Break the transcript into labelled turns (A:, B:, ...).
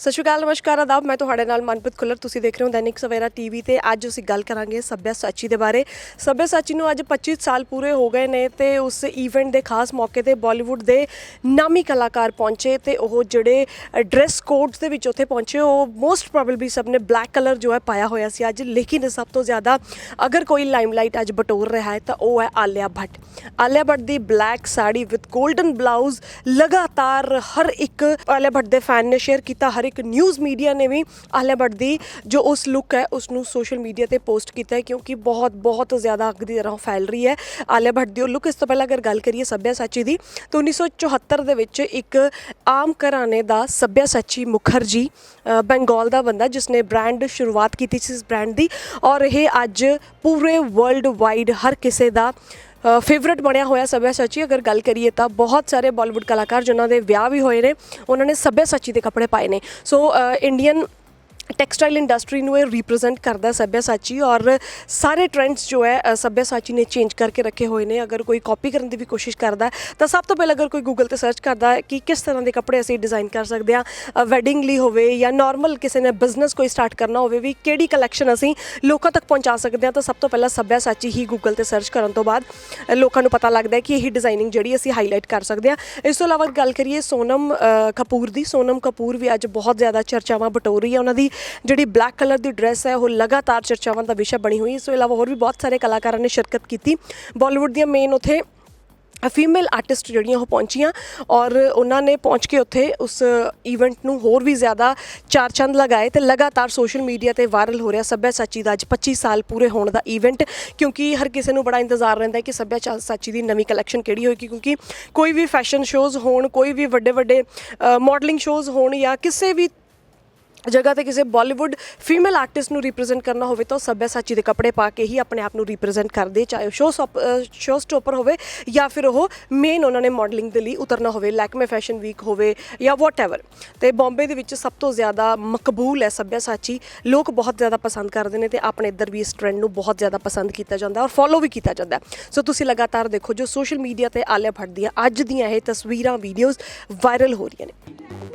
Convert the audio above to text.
A: ਸਤਿ ਸ਼੍ਰੀ ਅਕਾਲ, ਨਮਸਕਾਰ, ਆਦਾਬ। ਮੈਂ ਤੁਹਾਡੇ ਨਾਲ ਮਨਪ੍ਰੀਤ ਖੁੱਲਰ। ਤੁਸੀਂ ਦੇਖ ਰਹੇ ਹੋ ਦੈਨਿਕ ਸਵੇਰਾ ਟੀਵੀ ਤੇ ਅੱਜ ਅਸੀਂ ਗੱਲ ਕਰਾਂਗੇ ਸੱਭਿਆ ਸਾਚੀ ਦੇ ਬਾਰੇ। ਸੱਭਿਆ ਸਾਚੀ ਨੂੰ ਅੱਜ 25 ਸਾਲ ਪੂਰੇ ਹੋ ਗਏ ਨੇ ਤੇ ਉਸ ਈਵੈਂਟ ਦੇ ਖਾਸ ਮੌਕੇ ਤੇ ਬਾਲੀਵੁੱਡ ਦੇ ਨਾਮੀ ਕਲਾਕਾਰ ਪਹੁੰਚੇ ਤੇ ਉਹ ਜਿਹੜੇ ਡਰੈਸ ਕੋਡਸ ਦੇ ਵਿੱਚ ਉੱਥੇ ਪਹੁੰਚੇ, ਉਹ ਮੋਸਟ ਪ੍ਰੋਬੇਬਲੀ ਸਭ ਨੇ ਬਲੈਕ ਕਲਰ ਜੋ ਹੈ ਪਾਇਆ ਹੋਇਆ ਸੀ ਅੱਜ। ਲੇਕਿਨ ਸਭ ਤੋਂ ਜ਼ਿਆਦਾ ਅਗਰ ਕੋਈ ਲਾਈਮਲਾਈਟ ਅੱਜ ਬਟੋਰ ਰਿਹਾ ਹੈ ਤਾਂ ਉਹ ਹੈ ਆਲਿਆ ਭੱਟ। ਆਲਿਆ ਭੱਟ ਦੀ black sari with golden blouse ਲਗਾਤਾਰ ਹਰ ਇੱਕ ਆਲਿਆ ਭੱਟ ਦੇ ਫੈਨ ਨੇ ਸ਼ੇਅਰ ਕੀਤਾ, ਹਰ ਇੱਕ ਨਿਊਜ਼ ਮੀਡੀਆ ਨੇ ਵੀ ਆਲਿਆ ਭੱਟ ਦੀ ਜੋ ਉਸ ਲੁੱਕ ਹੈ ਉਸ ਨੂੰ ਸੋਸ਼ਲ ਮੀਡੀਆ ਤੇ ਪੋਸਟ ਕੀਤਾ ਹੈ ਕਿਉਂਕਿ ਬਹੁਤ ਬਹੁਤ ਜ਼ਿਆਦਾ ਅੱਗ ਦੀ ਤਰ੍ਹਾਂ ਫੈਲ ਰਹੀ ਹੈ ਆਲਿਆ ਭੱਟ ਦੀ ਉਹ ਲੁੱਕ ਇਸ ਤੋਂ ਪਹਿਲਾਂ ਅਗਰ ਗੱਲ ਕਰੀਏ ਸੱਭਿਆ ਸਾਚੀ ਦੀ ਤਾਂ 1974 ਦੇ ਵਿੱਚ ਇੱਕ ਆਮ ਘਰਾਣੇ ਦਾ ਸੱਭਿਆ ਸਾਚੀ ਮੁਖਰਜੀ ਅ, ਬੰਗਾਲ ਦਾ ਬੰਦਾ ਜਿਸ ਨੇ ਬ੍ਰਾਂਡ ਸ਼ੁਰੂਆਤ ਕੀਤੀ ਸੀ ਇਸ ਬ੍ਰਾਂਡ ਦੀ ਔਰ ਇਹ ਅੱਜ ਪੂਰੇ ਵਰਲਡ ਵਾਈਡ ਹਰ ਕਿਸੇ ਦਾ ਫੇਵਰਟ ਬਣਿਆ ਹੋਇਆ ਸੱਭਿਆ ਸੱਚੀ ਅਗਰ ਗੱਲ ਕਰੀਏ ਤਾਂ ਬਹੁਤ ਸਾਰੇ ਬਾਲੀਵੁੱਡ ਕਲਾਕਾਰ ਜਿਨ੍ਹਾਂ ਦੇ ਵਿਆਹ ਵੀ ਹੋਏ ਨੇ, ਉਹਨਾਂ ਨੇ ਸੱਭਿਆ ਸੱਚੀ ਦੇ ਕੱਪੜੇ ਪਾਏ ਨੇ। ਸੋ ਇੰਡੀਅਨ ਟੈਕਸਟਾਈਲ ਇੰਡਸਟਰੀ ਨੂੰ ਇਹ ਰਿਪਰੈਜ਼ੈਂਟ ਕਰਦਾ ਸੱਭਿਆਸਾਚੀ ਔਰ ਸਾਰੇ ਟ੍ਰੈਂਡਸ ਜੋ ਹੈ ਸੱਭਿਆਸਾਚੀ ਨੇ ਚੇਂਜ ਕਰਕੇ ਰੱਖੇ ਹੋਏ ਨੇ। ਅਗਰ ਕੋਈ ਕਾਪੀ ਕਰਨ ਦੀ ਵੀ ਕੋਸ਼ਿਸ਼ ਕਰਦਾ ਤਾਂ ਸਭ ਤੋਂ ਪਹਿਲਾਂ ਅਗਰ ਕੋਈ ਗੂਗਲ ਤੇ ਸਰਚ ਕਰਦਾ ਕਿ ਕਿਸ ਤਰ੍ਹਾਂ ਦੇ ਕੱਪੜੇ ਅਸੀਂ ਡਿਜ਼ਾਈਨ ਕਰ ਸਕਦੇ ਹਾਂ ਵੈਡਿੰਗ ਲਈ ਹੋਵੇ ਜਾਂ ਨਾਰਮਲ ਕਿਸੇ ਨੇ ਬਿਜ਼ਨਸ ਕੋਈ ਸਟਾਰਟ ਕਰਨਾ ਹੋਵੇ ਵੀ ਕਿਹੜੀ ਕਲੈਕਸ਼ਨ ਅਸੀਂ ਲੋਕਾਂ ਤੱਕ ਪਹੁੰਚਾ ਸਕਦੇ ਹਾਂ, ਤਾਂ ਸਭ ਤੋਂ ਪਹਿਲਾਂ ਸੱਭਿਆਸਾਚੀ ਹੀ ਗੂਗਲ ਤੇ ਸਰਚ ਕਰਨ ਤੋਂ ਬਾਅਦ ਲੋਕਾਂ ਨੂੰ ਪਤਾ ਲੱਗਦਾ ਹੈ ਕਿ ਇਹ ਡਿਜ਼ਾਈਨਿੰਗ ਜਿਹੜੀ ਅਸੀਂ ਹਾਈਲਾਈਟ ਕਰ ਸਕਦੇ ਹਾਂ। ਇਸ ਤੋਂ ਇਲਾਵਾ ਗੱਲ ਕਰੀਏ ਸੋਨਮ ਕਪੂਰ ਦੀ। ਸੋਨਮ ਕਪੂਰ ਵੀ ਅੱਜ ਬਹੁਤ ਜ਼ਿਆਦਾ ਚਰਚਾਵਾਂ ਬਟੋਰ ਰਹੀ ਹੈ। ਉਹਨਾਂ ਦੀ ਜਿਹੜੀ ਬਲੈਕ ਕਲਰ ਦੀ ਡਰੈਸ ਹੈ, ਉਹ ਲਗਾਤਾਰ ਚਰਚਾਵਾਂ ਦਾ ਵਿਸ਼ਾ ਬਣੀ ਹੋਈ ਇਸ ਤੋਂ ਇਲਾਵਾ ਹੋਰ ਵੀ ਬਹੁਤ ਸਾਰੇ ਕਲਾਕਾਰਾਂ ਨੇ ਸ਼ਿਰਕਤ ਕੀਤੀ। ਬਾਲੀਵੁੱਡ ਦੀਆਂ ਮੇਨ ਉਥੇ ਫੀਮੇਲ ਆਰਟਿਸਟ ਜਿਹੜੀਆਂ ਉਹ ਪਹੁੰਚੀਆਂ ਔਰ ਉਹਨਾਂ ਨੇ ਪਹੁੰਚ ਕੇ ਉੱਥੇ ਉਸ ਇਵੈਂਟ ਨੂੰ ਹੋਰ ਵੀ ਜ਼ਿਆਦਾ ਚਾਰ ਚੰਦ ਲਗਾਏ ਤੇ ਲਗਾਤਾਰ ਸੋਸ਼ਲ ਮੀਡੀਆ ਤੇ ਵਾਇਰਲ ਹੋ ਰਿਹਾ। ਸੱਭਿਆ ਸਾਚੀ ਦਾ ਅੱਜ 25 ਸਾਲ ਪੂਰੇ ਹੋਣ ਦਾ ਇਵੈਂਟ ਕਿਉਂਕਿ ਹਰ ਕਿਸੇ ਨੂੰ ਬੜਾ ਇੰਤਜ਼ਾਰ ਰਹਿੰਦਾ ਹੈ ਕਿ ਸੱਭਿਆ ਚਾ- ਸਾਚੀ ਦੀ ਨਵੀਂ ਕਲੈਕਸ਼ਨ ਕਿਹੜੀ ਹੋਏਗੀ, ਕਿਉਂਕਿ ਕੋਈ ਵੀ ਫੈਸ਼ਨ ਸ਼ੋਜ਼ ਹੋਣ, ਕੋਈ ਵੀ ਵੱਡੇ ਵੱਡੇ ਮਾਡਲਿੰਗ ਸ਼ੋਜ਼ ਹੋਣ ਜਾਂ ਕਿਸੇ ਵੀ ਜਗ੍ਹਾ ਤੇ ਕਿਸੇ ਬਾਲੀਵੁੱਡ ਫੀਮੇਲ ਆਰਟਿਸਟ ਨੂੰ ਰਿਪਰੈਜ਼ੈਂਟ ਕਰਨਾ ਹੋਵੇ ਤਾਂ ਉਹ ਸੱਭਿਆ ਦੇ ਕੱਪੜੇ ਪਾ ਕੇ ਹੀ ਆਪਣੇ ਆਪ ਨੂੰ ਰਿਪਰੈਜ਼ੈਂਟ ਕਰਦੇ, ਚਾਹੇ ਉਹ ਸ਼ੋ ਸ਼ੋ ਸਟੋਪਰ ਹੋਵੇ ਜਾਂ ਫਿਰ ਉਹ ਮੇਨ ਉਹਨਾਂ ਨੇ ਮਾਡਲਿੰਗ ਦੇ ਲਈ ਉਤਰਨਾ ਹੋਵੇ ਲੈਕਮੇ ਫੈਸ਼ਨ ਵੀਕ ਹੋਵੇ ਜਾਂ ਵਾਟਐਵਰ ਤੇ ਬੰਬੇ ਦੇ ਵਿੱਚ ਸਭ ਤੋਂ ਜ਼ਿਆਦਾ ਮਕਬੂਲ ਹੈ ਸੱਭਿਆ ਲੋਕ ਬਹੁਤ ਜ਼ਿਆਦਾ ਪਸੰਦ ਕਰਦੇ ਨੇ ਤੇ ਆਪਣੇ ਇੱਧਰ ਵੀ ਇਸ ਟ੍ਰੈਂਡ ਨੂੰ ਬਹੁਤ ਜ਼ਿਆਦਾ ਪਸੰਦ ਕੀਤਾ ਜਾਂਦਾ ਔਰ ਫੋਲੋ ਵੀ ਕੀਤਾ ਜਾਂਦਾ। ਸੋ ਤੁਸੀਂ ਲਗਾਤਾਰ ਦੇਖੋ ਜੋ ਸੋਸ਼ਲ ਮੀਡੀਆ ਤੇ ਆਲਿਆ ਭੱਟ ਦੀਆਂ ਅੱਜ ਦੀਆਂ ਇਹ ਤਸਵੀਰਾਂ ਵੀਡੀਓਜ਼ ਵਾਇਰਲ ਹੋ ਰਹੀਆਂ ਨੇ।